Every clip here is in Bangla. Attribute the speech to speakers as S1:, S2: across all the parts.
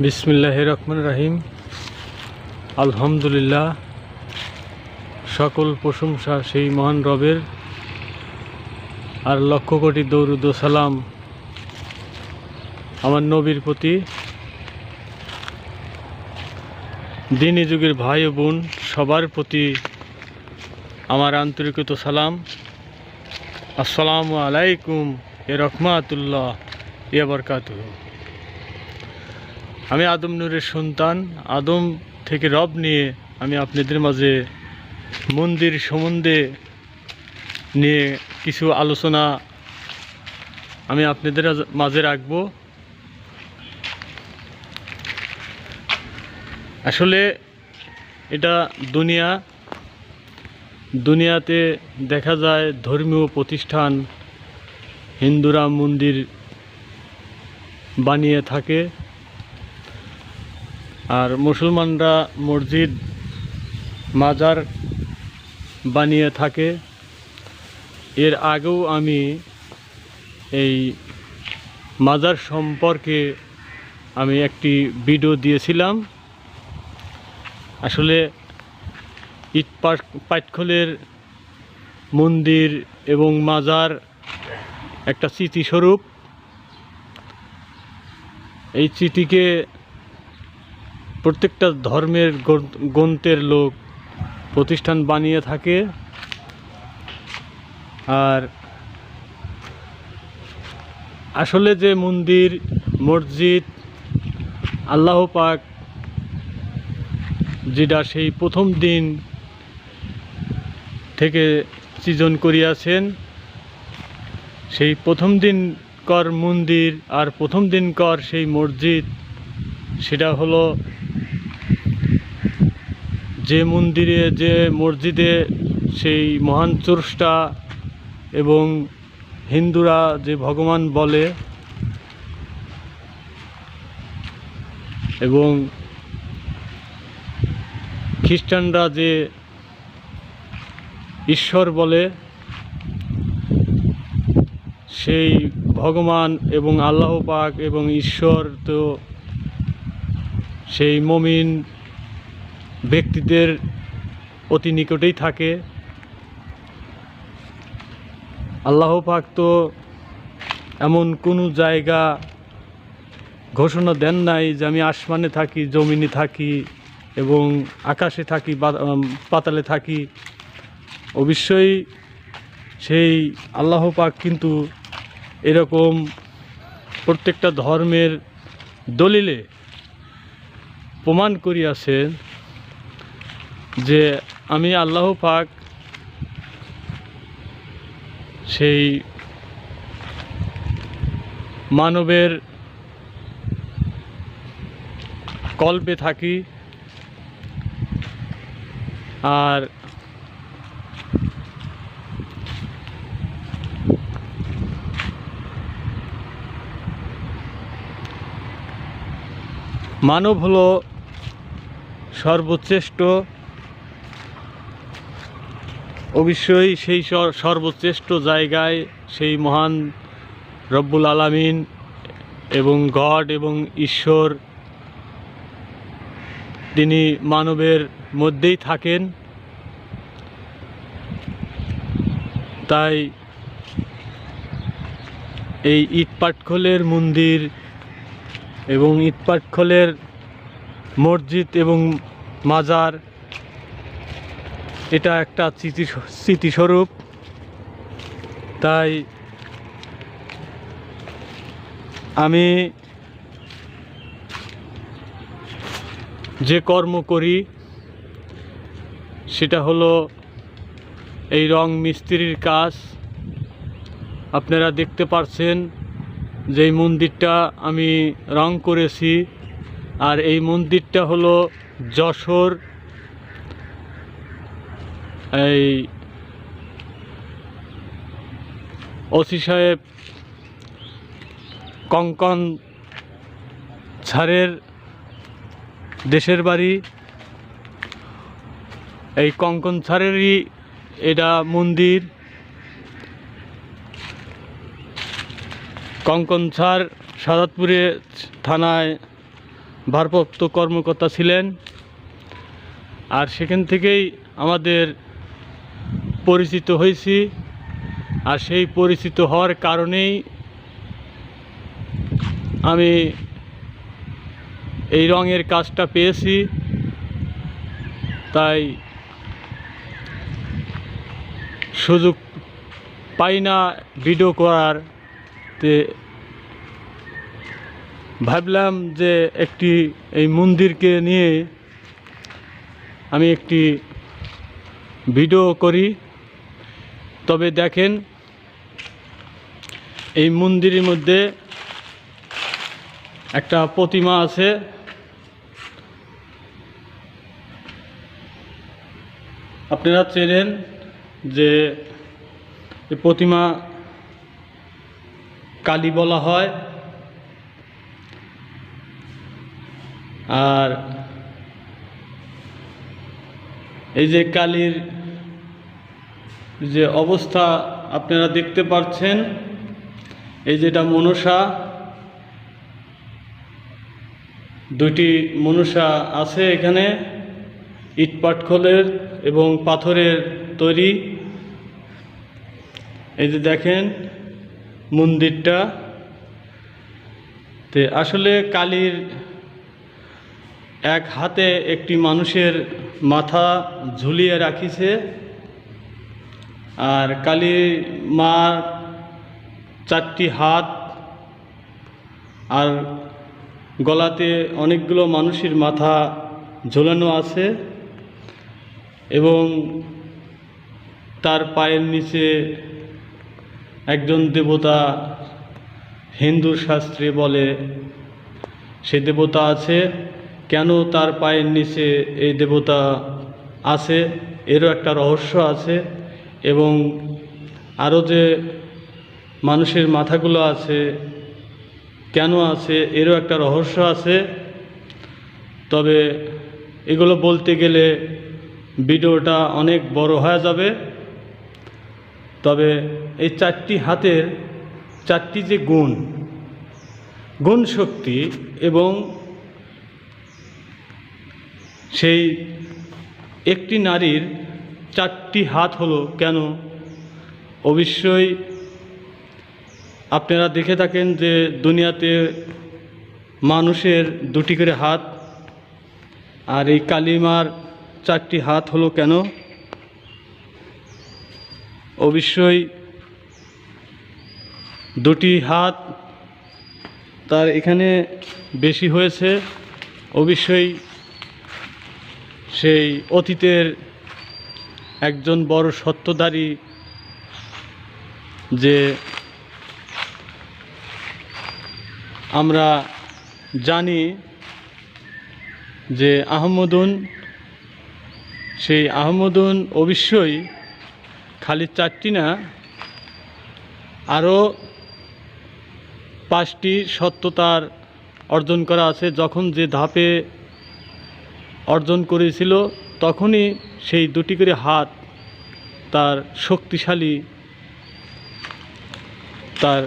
S1: বিসমিল্লাহ রহমান রাহিম। আলহামদুলিল্লাহ, সকল প্রশংসা সেই মহান রবের। আর লক্ষ কোটি দৌরুদ সালাম আমার নবীর প্রতি। দিনী যুগের ভাই ও বোন সবার প্রতি আমার আন্তরিকত সালাম। আসসালামু আলাইকুম এ রহমাতুল্লাহ এ বরকাতুহ। আমি আদম নূরের সন্তান। আদম থেকে রব নিয়ে আমি আপনাদের মাঝে মন্দির সম্বন্ধে নিয়ে কিছু আলোচনা আমি আপনাদের মাঝে রাখব। আসলে এটা দুনিয়া। দুনিয়াতে দেখা যায় ধর্মীয় প্রতিষ্ঠান হিন্দুরা মন্দির বানিয়ে থাকে। আর মুসলমানরা মসজিদ, মাজার বানিয়ে থাকে। এর আগেও আমি এই মাজার সম্পর্কে আমি একটি ভিডিও দিয়েছিলাম। আসলে ইট পাট- পাটখলের মন্দির এবং মাজার একটা স্মৃতিস্বরূপ। এই স্মৃতিকে প্রত্যেকটা ধর্মের গ্রন্থ- গ্রন্থের লোক প্রতিষ্ঠান বানিয়ে থাকে। আর আসলে যে মন্দির, মসজিদ, আল্লাহ পাক যেটা সেই প্রথম দিন থেকে সৃজন করিয়াছেন, সেই প্রথম দিন কর মন্দির আর প্রথম দিন কর সেই মসজিদ, সেটা হলো যে মন্দিরে, যে মসজিদে সেই মহান চর্চটা এবং হিন্দুরা যে ভগবান বলে এবং খ্রিস্টানরা যে ঈশ্বর বলে, সেই ভগবান এবং আল্লাহ পাক এবং ঈশ্বর তো সেই মমিন ব্যক্তিদের অতি নিকটেই থাকে। আল্লাহ পাক তো এমন কোনো জায়গা ঘোষণা দেন নাই যে আমি আসমানে থাকি, জমিনে থাকি এবং আকাশে থাকি পাতালে থাকি। অবশ্যই সেই আল্লাহ পাক কিন্তু এরকম প্রত্যেকটা ধর্মের দলিলে প্রমাণ করিয়াছেন। যে আমি আল্লাহ পাক সেই মানবের কল্পে থাকি আর মানব হলো সর্বশ্রেষ্ঠ অবশ্যই সেই সর- সর্বশ্রেষ্ঠ জায়গায় সেই মহান রব্বুল আলামিন এবং গড এবং ঈশ্বর, তিনি মানবের মধ্যেই থাকেন। তাই এই ইট পাটখলের মন্দির এবং ইট পাটখলের মসজিদ এবং মাজার এটা একটা স্মৃতি স্মৃতিস্বরূপ। তাই আমি যে কর্ম করি, সেটা হলো এই রং মিস্ত্রির কাজ। আপনারা দেখতে পারছেন যে এই মন্দিরটা আমি রং করেছি, আর এই মন্দিরটা হলো যশোর এই ওসি সাহেব কঙ্কন ছাড়ের দেশের বাড়ি। এই কঙ্কন ছাড়েরই এটা মন্দির। কঙ্কন ছাড় সাদাতপুরে থানায় ভারপ্রাপ্ত কর্মকর্তা ছিলেন। আর সেখান থেকেই আমাদের পরিচিত হয়েছি আর সেই পরিচিত হওয়ার কারণেই আমি এই রঙের কাজটা পেয়েছি। তাই সুযোগ পাই না ভিডিও করার। তে ভাবলাম যে একটি এই মন্দিরকে নিয়ে আমি একটি ভিডিও করি। তবে দেখেন, এই মন্দিরের মধ্যে একটা প্রতিমা আছে। আপনারা চেনেন যে প্রতিমা কালী বলা হয়। আর এই যে কালীর যে অবস্থা আপনারা দেখতে পাচ্ছেন, এই যেটা মনসা, দুইটি মনসা আছে এখানে, ইট পাটখলের এবং পাথরের তৈরি। এই যে দেখেন মন্দিরটা, তে আসলে কালীর এক হাতে একটি মানুষের মাথা ঝুলিয়ে রাখিছে। আর কালী মার চারটি হাত আর গলাতে অনেকগুলো মানুষের মাথা ঝোলানো আছে এবং তার পায়ের নিচে একজন দেবতা হিন্দু শাস্ত্রে বলে সে দেবতা আছে। কেন তার পায়ের নিচে এই দেবতা আছে? এরও একটা রহস্য আছে। এবং আরও যে মানুষের মাথাগুলো আছে, কেন আছে, এরও একটা রহস্য আছে। তবে এগুলো বলতে গেলে ভিডিওটা অনেক বড় হয়ে যাবে। তবে এই চারটি হাতের চারটি যে গুণ গুণ শক্তি এবং সেই একটি নারীর চারটি হাত হলো কেন? অবশ্যই আপনারা দেখে থাকেন যে দুনিয়াতে মানুষের দুটি করে হাত, আর এই কালিমার চারটি হাত হলো কেন? অবশ্যই দুটি হাত তার এখানে বেশি হয়েছে। অবশ্যই সেই অতীতের একজন বড় সত্যধারী যে আমরা জানি যে আহমদুন, সেই আহমদুন অবশ্যই খালি চারটি না, আরও পাঁচটি সত্যতার অর্জন করা আছে। যখন যে ধাপে অর্জন করেছিল, তখনই সেই দুটি করে হাত তার শক্তিশালী তার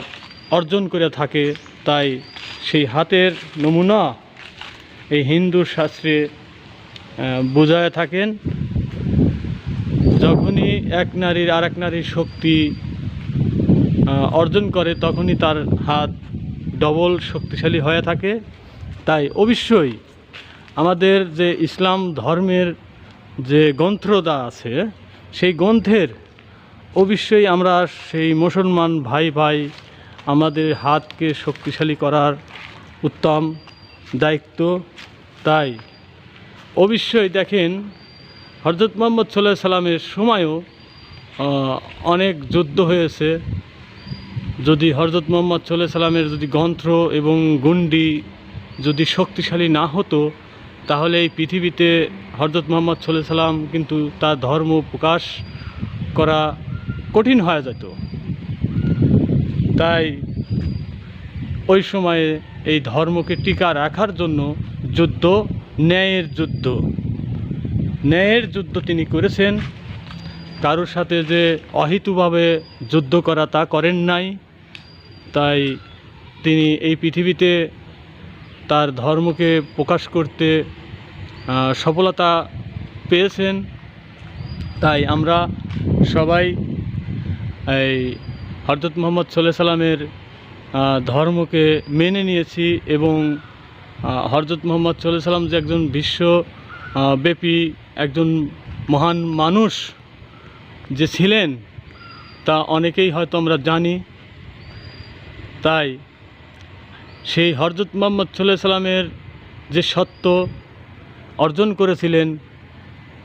S1: অর্জন করে থাকে, তাই সেই হাতের নমুনা এই হিন্দু শাস্ত্রে বোঝায় থাকেন। যখনই এক নারীর আর এক নারীর শক্তি অর্জন করে, তখনই তার হাত ডবল শক্তিশালী হয়ে থাকে। তাই অবশ্যই আমাদের যে ইসলাম ধর্মের যে গ্রন্থদা আছে, সেই গ্রন্থের অবশ্যই আমরা সেই মুসলমান ভাই ভাই আমাদের হাতকে শক্তিশালী করার উত্তম দায়িত্ব। তাই অবশ্যই দেখেন হজরত মোহাম্মদ সাল্লাহ সাল্লামের সময়ও অনেক যুদ্ধ হয়েছে। যদি হজরত মোহাম্মদ সাল্লাহ সাল্লামের যদি গ্রন্থ এবং গুন্ডি যদি শক্তিশালী না হতো, তাহলে এই পৃথিবীতে হজরত মোহাম্মদ সাল্লাহ সাল্লাম কিন্তু তার ধর্ম প্রকাশ করা কঠিন হয়ে যেত। তাই ওই সময়ে এই ধর্মকে টিকা রাখার জন্য যুদ্ধ, ন্যায়ের যুদ্ধ ন্যায়ের যুদ্ধ তিনি করেছেন। কারোর সাথে যে অহিতুভাবে যুদ্ধ করা তা করেন নাই। তাই তিনি এই পৃথিবীতে তার ধর্মকে প্রকাশ করতে সফলতা পেয়েছেন। তাই আমরা সবাই এই হরদত মোহাম্মদ সাল্লাহ সাল্লামের ধর্মকে মেনে নিয়েছি এবং আহ, হরজত মোহাম্মদ সাল্লাহ সাল্লাম যে একজন বিশ্ব আহ, ব্যাপী একজন মহান মানুষ যে ছিলেন তা অনেকেই হয়তো আমরা জানি। তাই সেই হরজত মোহাম্মদ সাল্লাহ সাল্লামের যে সত্য অর্জন করেছিলেন।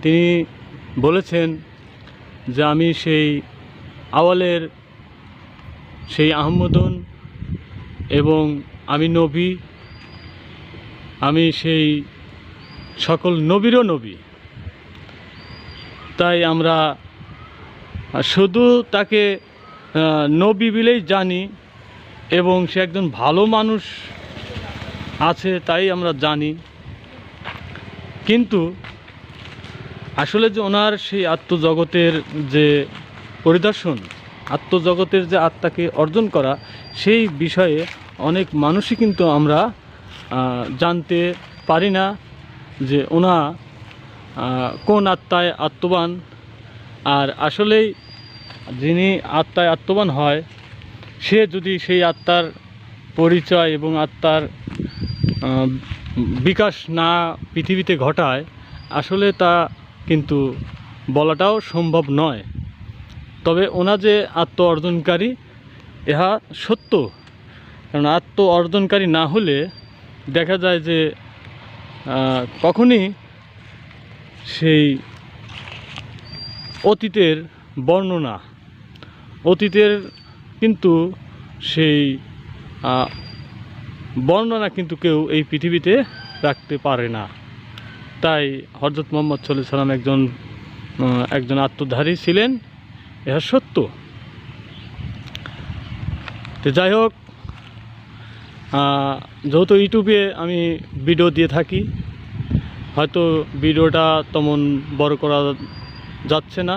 S1: তিনি বলেছেন যে আমি সেই আওয়ালের, সেই আহমদন এবং আমি নবী, আমি সেই সকল নবীরও নবী। তাই আমরা শুধু তাকে নবী বলেই জানি এবং সে একজন ভালো মানুষ আছে তাই আমরা জানি। কিন্তু আসলে যে ওনার সেই আত্মজগতের যে পরিদর্শন, আত্মজগতের যে আত্মাকে অর্জন করা, সেই বিষয়ে অনেক মানুষই কিন্তু আমরা জানতে পারি না যে ওনা কোন আত্মায় আত্মবান। আর আসলেই যিনি আত্মায় আত্মবান হয়, সে যদি সেই আত্মার পরিচয় এবং আত্মার বিকাশ না পৃথিবীতে ঘটায়, আসলে তা কিন্তু বলাটাও সম্ভব নয়। তবে ওনা যে আত্ম অর্জনকারী ইহা সত্য। কারণ আত্ম অর্জনকারী না হলে দেখা যায় যে কখনই সেই অতীতের বর্ণনা, অতীতের কিন্তু সেই বর্ণনা কিন্তু কেউ এই পৃথিবীতে রাখতে পারে না। তাই হজরত মোহাম্মদ সাল্লাহ সাল্লাম একজন একজন আত্মধারী ছিলেন ইহা সত্য। তো যাই হোক যেহেতু ইউটিউবে আমি ভিডিও দিয়ে থাকি, হয়তো ভিডিওটা তেমন বড় করা যাচ্ছে না।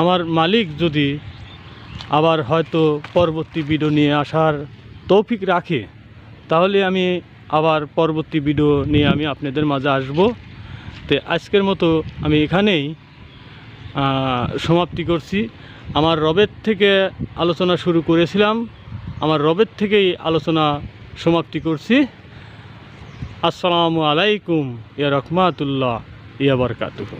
S1: আমার মালিক যদি আবার হয়তো পরবর্তী ভিডিও নিয়ে আসার তৌফিক রাখে, তাহলে আমি আবার পরবর্তী ভিডিও নিয়ে আমি আপনাদের মাঝে আসব। তো আজকের মতো আমি এখানেই সমাপ্তি করছি। আমার রবের থেকে আলোচনা শুরু করেছিলাম, আমার রবের থেকেই আলোচনা সমাপ্তি করছি। আসসালামু আলাইকুম, ইয়া রহমাতুল্লাহ, ইয়া বরকাতুহু।